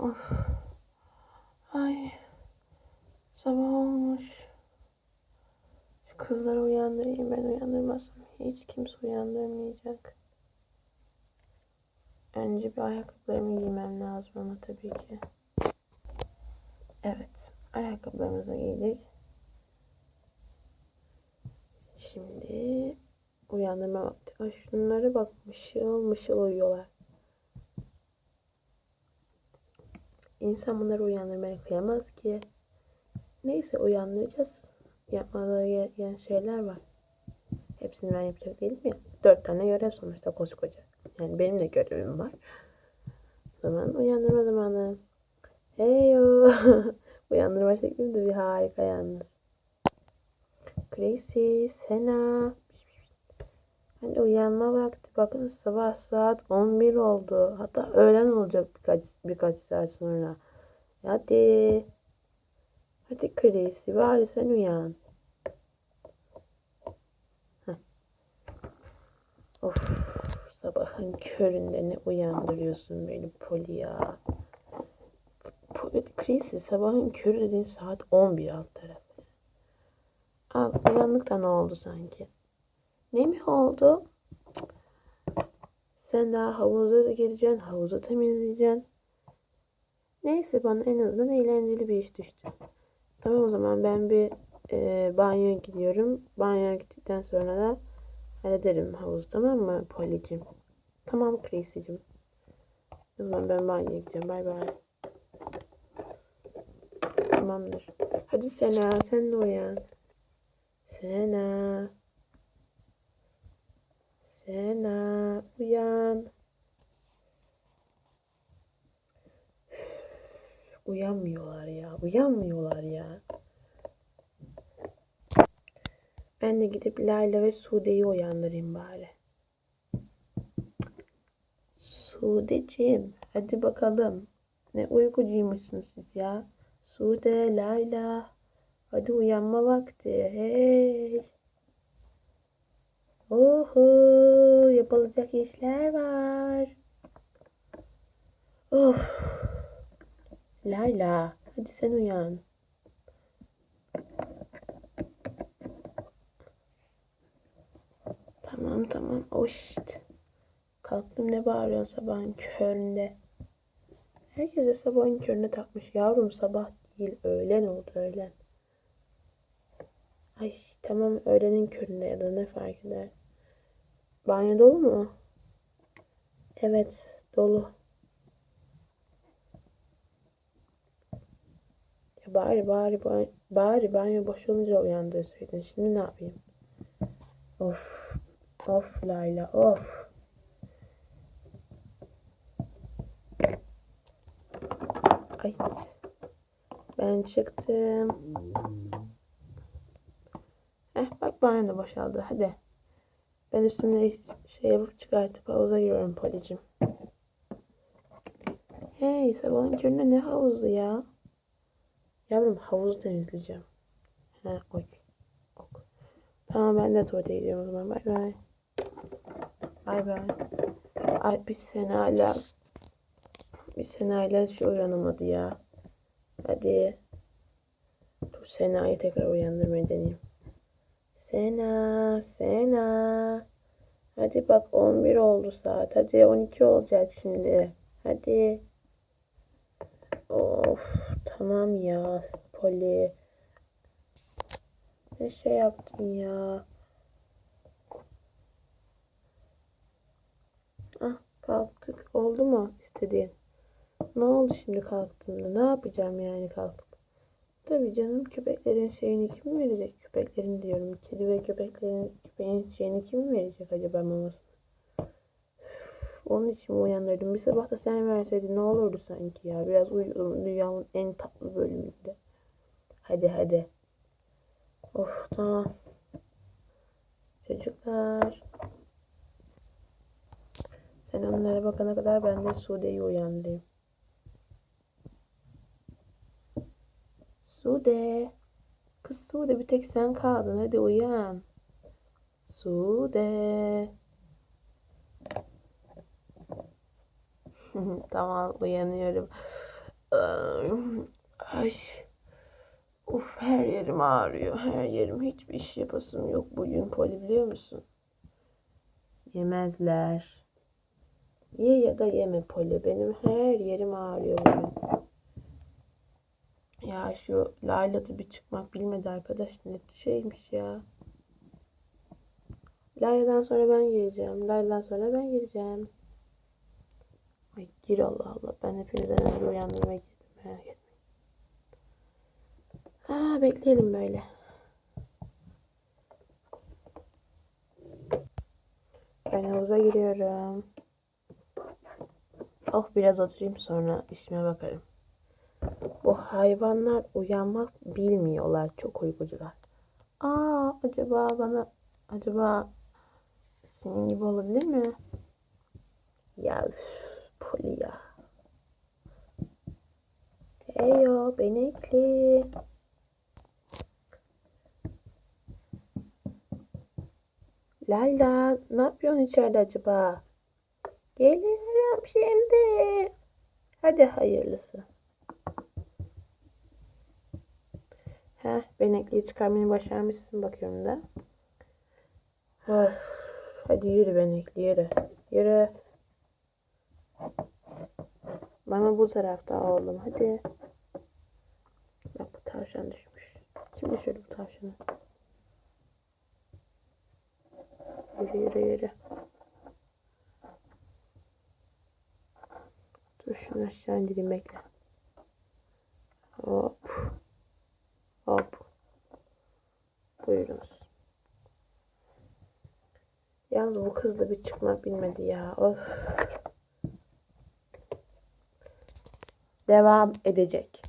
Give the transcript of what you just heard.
Of. Ay. Sabah olmuş. Şu kızları uyandırayım ben uyandırmasam hiç kimse uyandırmayacak. Önce bir ayakkabılarımı giymem lazım ama tabii ki. Evet. Ayakkabılarımızı giydik. Şimdi uyandırma vakti. Ay şunlara bak mışıl mışıl uyuyorlar. İnsan bunları uyandırmaya kıyamaz ki. Neyse uyandıracağız. Yapmaları gereken şeyler var. Hepsini ben yapacak değilim ya. Dört tane görev sonuçta koskoca. Yani benim de görevim var. O zaman uyandırma zamanı. Heyo. Uyandırma şeklim de bir harika yalnız. Gracie, Sena. Hadi uyanma vakti. Bakın sabah saat 11 oldu. Hatta öğlen olacak birkaç, birkaç saat sonra. Hadi. Hadi Gracie bari sen uyan. Heh. Of sabahın köründe ne uyandırıyorsun beni Poli ya. Gracie sabahın körü dediğin saat 11 alt tarafı. Al uyandık da ne oldu sanki? Ne mi oldu? Sen daha havuza da geleceksin, havuzu temizleyeceksin. Neyse bana en azından eğlenceli bir iş düştü. Tamam o zaman ben bir e, banyoya gidiyorum. Banyoya gittikten sonra da hallederim havuzu tamam mı Poli'cim? Tamam Chrissy'cim. O zaman ben banyoya gideceğim. Bay bay. Tamamdır. Hadi Sena sen de uyan. Sena. Sena uyan. Uyanmıyorlar ya. Uyanmıyorlar ya. Ben de gidip Layla ve Sude'yi uyandırayım bari. Sudeciğim, hadi bakalım. Ne uykucuymuşsunuz siz ya. Sude, Layla. Hadi uyanma vakti. Hey. Oho, yapılacak işler var. Of. Layla, hadi sen uyan. Tamam tamam. Oşt. Kalktım ne bağırıyorsun sabahın köründe. Herkes de sabahın köründe takmış. Yavrum sabah değil öğlen oldu öğlen. Ay tamam öğlenin köründe ya da ne fark eder. Banyo dolu mu? Evet dolu. Ya bari bari bari, bari banyo boş olunca uyandırsaydın. Şimdi ne yapayım? Of. Of Layla of. Ay. Ben çıktım. Eh bak banyo da boşaldı. Hadi. Ben üstümde şey yapıp çıkartıp havuza giriyorum Policim. Hey sabahın köründe ne havuzu ya? Yavrum havuzu temizleyeceğim. He ok. ok. Tamam ben de tuvalete gidiyorum o zaman. Bay bay. Bay bay. Ay bir sene hala bir sene hala şu uyanamadı ya. Hadi. Dur Sena'yı tekrar uyandırmayı deneyeyim. Sena, Sena. Hadi bak 11 oldu saat. Hadi 12 olacak şimdi. Hadi. Of tamam ya Poli. Ne şey yaptın ya. Ah kalktık. Oldu mu istediğin? Ne oldu şimdi kalktığında? Ne yapacağım yani kalkıp? Tabii canım köpeklerin şeyini kim verecek? Köpeklerin diyorum. Kedi ve köpeklerin köpeğin şeyini kim verecek acaba mamasını? Onun için mi uyandırdım? Bir sabah da sen verseydin ne olurdu sanki ya? Biraz uyudum dünyanın en tatlı bölümünde. Hadi hadi. Of tamam. Çocuklar. Sen onlara bakana kadar ben de Sude'yi uyandırayım. Sude. Kız Sude bir tek sen kaldın. Hadi uyan. Sude. tamam uyanıyorum. Ay. Uf her yerim ağrıyor. Her yerim hiçbir iş yapasım yok bugün Poli biliyor musun? Yemezler. Ye ya da yeme Poli. Benim her yerim ağrıyor bugün. Ya şu Layla da bir çıkmak bilmedi arkadaş. Ne şeymiş ya. Layla'dan sonra ben gireceğim. Layla'dan sonra ben gireceğim. Ay gir Allah Allah. Ben hepinizden önce uyandırmaya girdim. Merak etmeyin. Ha bekleyelim böyle. Ben havuza giriyorum. Oh biraz oturayım sonra işime bakarım. Bu hayvanlar uyanmak bilmiyorlar. Çok uykucular. Aa acaba bana acaba senin gibi olabilir mi? Ya Poli ya. Heyo benekli. Layla ne yapıyorsun içeride acaba? Geliyorum şimdi. Hadi hayırlısı. Heh, benekliyi çıkarmayı başarmışsın bakıyorum da. Of, hadi yürü benekli yürü. Yürü. Mama bu tarafta oğlum hadi. Bak bu tavşan düşmüş. Kim düşürdü bu tavşanı? Yürü yürü yürü. Dur şunu aşağı indireyim bekle. Buyurunuz. Yalnız bu kız da bir çıkmak bilmedi ya. Of. Devam edecek.